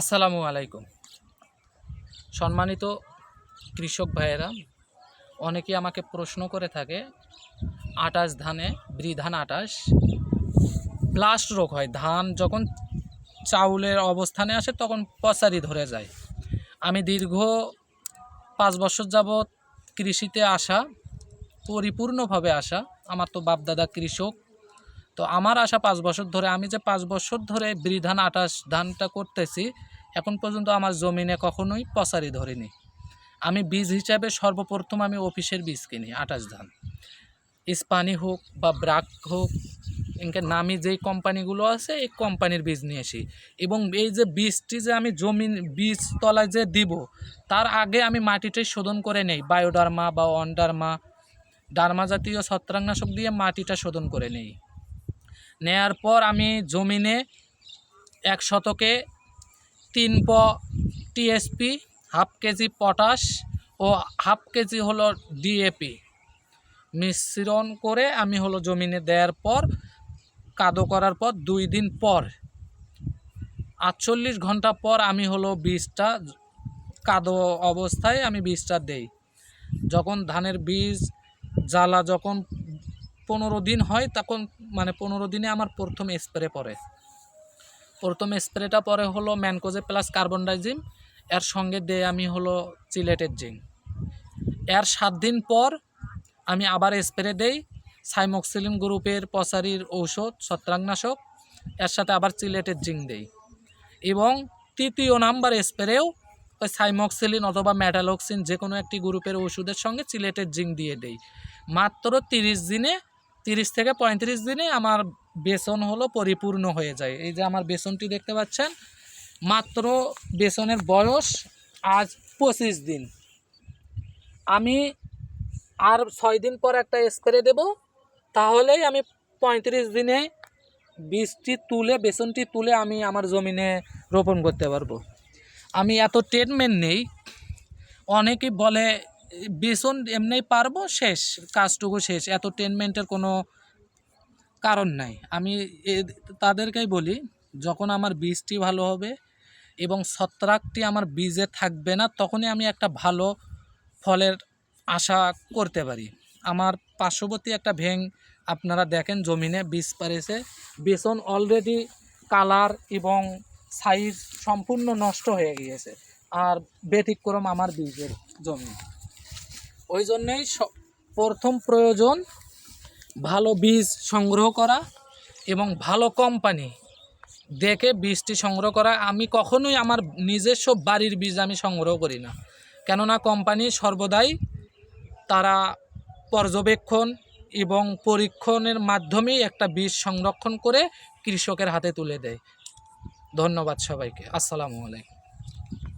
আসসালামু আলাইকুম। সম্মানিত কৃষক ভাইয়েরা, অনেকে আমাকে প্রশ্ন করে থাকে, আটাশ ধানে বৃধান আটাশ ব্লাস্ট রোগ হয়, ধান যখন চাউলের অবস্থানে আসে তখন পচারি ধরে যায়। আমি দীর্ঘ পাঁচ বছর যাবৎ কৃষিতে আসা, পরিপূর্ণভাবে আসা, আমার তো বাপদাদা কৃষক তো আমার আশা পাঁচ বছর ধরে, আমি যে পাঁচ বছর ধরে বৃধান আটাশ ধানটা করতেছি, এখন পর্যন্ত আমার জমিনে কখনোই পচারি ধরেনি। আমি বীজ হিসাবে সর্বপ্রথম আমি অফিসের বীজ কিনি, আটাশ ধান। ইস্পানি হোক বা ব্রাক হোক ইনকে নামি যেই কোম্পানিগুলো আছে, এই কোম্পানির বীজ নিয়ে আসি। এবং এই যে বীজটি যে আমি জমি বীজ তলায় যে দিব, তার আগে আমি মাটিটাই শোধন করে নেই, বায়োডার্মা বা অনডার্মা, ডার্মা জাতীয় ছত্রাকনাশক দিয়ে মাটিটা শোধন করে নেই। নেয়ার পর আমি জমিনে এক শতকে তিন প টিএসপি হাফ কেজি পটাশ ও হাফ কেজি হলো ডিএপি মিশ্রণ করে আমি হলো জমিনে দেওয়ার পর, কাদো করার পর দুই দিন পর, আটচল্লিশ ঘণ্টা পর আমি হলো বীজটা কাদো অবস্থায় আমি বীজটা দেই। যখন ধানের বীজ, জ্বালা যখন পনেরো দিন হয়, তখন মানে পনেরো দিনে আমার প্রথম স্প্রে পড়ে। প্রথম স্প্রেটা পরে হলো ম্যানকোজে প্লাস কার্বন ডাইজিম এর সঙ্গে দেয় আমি হলো চিলেটের জিঙ্ক। এর সাত দিন পর আমি আবার স্প্রে দেই, সাইমক্সিলিন গ্রুপের পসারির ঔষধ ছত্রাকনাশক, এর সাথে আবার চিলেটের জিঙ্ক দেই। এবং তৃতীয় নাম্বার স্প্রেও ওই সাইমক্সিলিন অথবা ম্যাটালক্সিন যে কোনো একটি গ্রুপের ওষুধের সঙ্গে চিলেটের জিঙ্ক দিয়ে দেই। মাত্র তিরিশ দিনে তিরিশ থেকে পঁয়ত্রিশ দিনে আমার বেসন হলো পরিপূর্ণ হয়ে যায়। এই যে আমার বেসনটি দেখতে পাচ্ছেন, মাত্র বেসনের বয়স আজ পঁচিশ দিন। আমি আর ছয় দিন পর একটা স্প্রে দেব, তাহলেই আমি পঁয়ত্রিশ দিনে বীজটি তুলে, বেসনটি তুলে আমি আমার জমিনে রোপণ করতে পারব। আমি এত ট্রিটমেন্ট নেই, অনেকেই বলে বেসন এমনি পারব, শেষ। কাজটুকু শেষ। এত ট্রিটমেন্টের কোনো কারণ নাই। আমি তাদেরকেই বলি, যখন আমার বীজটি ভালো হবে এবং ছত্রাকটি আমার বীজে থাকবে না, তখনই আমি একটা ভালো ফলের আশা করতে পারি। আমার পার্শ্ববর্তী একটা ভেং আপনারা দেখেন জমিনে, বীজ পারেছে বেসন অলরেডি কালার এবং সাইজ সম্পূর্ণ নষ্ট হয়ে গিয়েছে। আর ব্যতিক্রম আমার বীজের জমি। ওই জন্যেই প্রথম প্রয়োজন ভালো বীজ সংগ্রহ করা এবং ভালো কোম্পানি দেখে বীজটি সংগ্রহ করা। আমি কখনোই আমার নিজস্ব বাড়ির বীজ আমি সংগ্রহ করি না। কেননা কোম্পানি সর্বদাই তারা পর্যবেক্ষণ এবং পরীক্ষণের মাধ্যমেই একটা বীজ সংরক্ষণ করে কৃষকের হাতে তুলে দেয়। ধন্যবাদ সবাইকে। আসসালামু আলাইকুম।